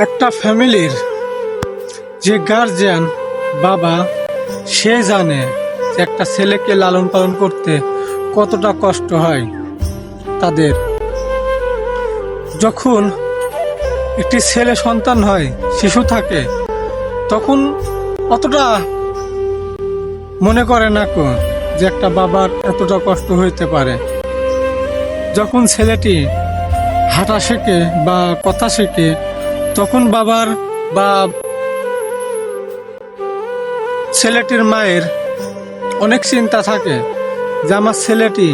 একটা ফ্যামিলির যে গার্জিয়ান বাবা, সে জানে যে একটা ছেলেকে লালন পালন করতে কতটা কষ্ট হয় তাদের। যখন একটি ছেলে সন্তান হয়, শিশু থাকে, তখন অতটা মনে করে না কো যে একটা বাবার এতটা কষ্ট হইতে পারে। যখন ছেলেটি হাঁটা শেখে বা কথা শেখে তখন বাবার বা ছেলেটির মায়ের অনেক চিন্তা থাকে যে আমার ছেলেটি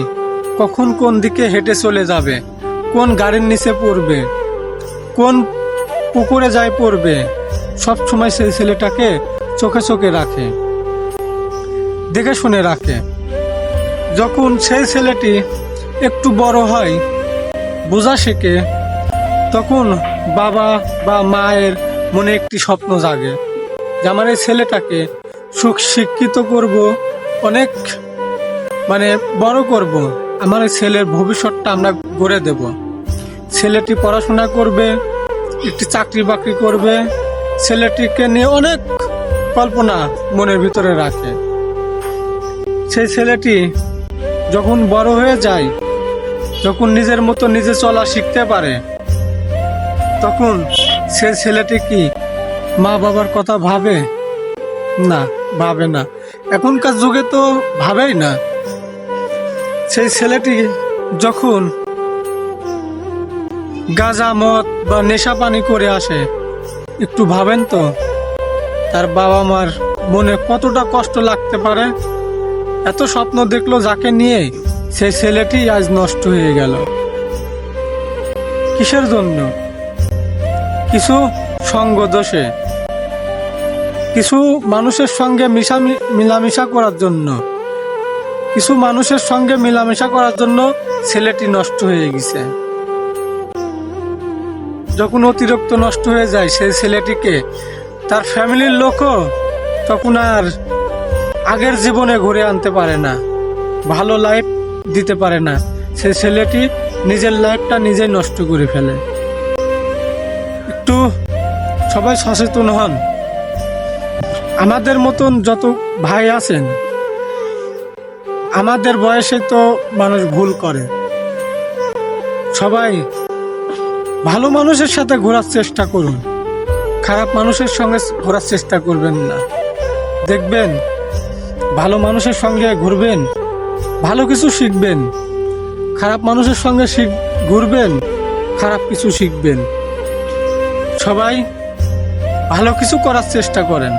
কখন কোন দিকে হেঁটে চলে যাবে, কোন গাড়ির নিচে পড়বে, কোন পুকুরে যায় পড়বে, সব সময় সেই ছেলেটাকে চোখে চোখে রাখে, দেখে শুনে রাখে। যখন সেই ছেলেটি একটু বড় হয়, বোঝা শেখে তখন বাবা বা মায়ের মনে একটি স্বপ্ন জাগে যে আমার এই ছেলেটাকে সুখ শিক্ষিত করব, অনেক মানে বড় করব। আমার ছেলের ভবিষ্যৎটা আমরা গড়ে দেব। ছেলেটি পড়াশোনা করবে, একটি চাকরি বাকরি করবে, ছেলেটিকে নিয়ে অনেক কল্পনা মনের ভিতরে রাখে। সেই ছেলেটি যখন বড় হয়ে যায়, যখন নিজের মতো নিজে চলা শিখতে পারে তখন সে ছেলেটি কি মা বাবার কথা ভাবে? না ভাবে না। এখনকার যুগে তো ভাবেই না। সেই ছেলেটি যখন গাঁজা, মদ বা নেশা পানি করে আসে, একটু ভাবেন তো, তার বাবা মার মনে কতটা কষ্ট লাগতে পারে? এত স্বপ্ন দেখল যাকে নিয়ে সেই ছেলেটি আজ নষ্ট হয়ে গেল। কিসের জন্য? কিছু সঙ্গ দোষে, কিছু মানুষের সঙ্গে মিশা মিলামিশা করার জন্য, কিছু মানুষের সঙ্গে মিলামিশা করার জন্য ছেলেটি নষ্ট হয়ে গেছে। যখন অতিরিক্ত নষ্ট হয়ে যায় সেই ছেলেটিকে, তার ফ্যামিলির লোকও তখন আর আগের জীবনে ঘুরে আনতে পারে না, ভালো লাইফ দিতে পারে না। সেই ছেলেটি নিজের লাইফটা নিজেই নষ্ট করে ফেলে। সবাই সচেতন হন। আমাদের মতন যত ভাই আছেন, আমাদের বয়সে তো মানুষ ভুল করে। সবাই ভালো মানুষের সাথে ঘোরার চেষ্টা করুন। খারাপ মানুষের সঙ্গে ঘোরার চেষ্টা করবেন না। দেখবেন, ভালো মানুষের সঙ্গে ঘুরবেন, ভালো কিছু শিখবেন। খারাপ মানুষের সঙ্গে ঘুরবেন, খারাপ কিছু শিখবেন। সবাই ভালো কিছু করার চেষ্টা করেন।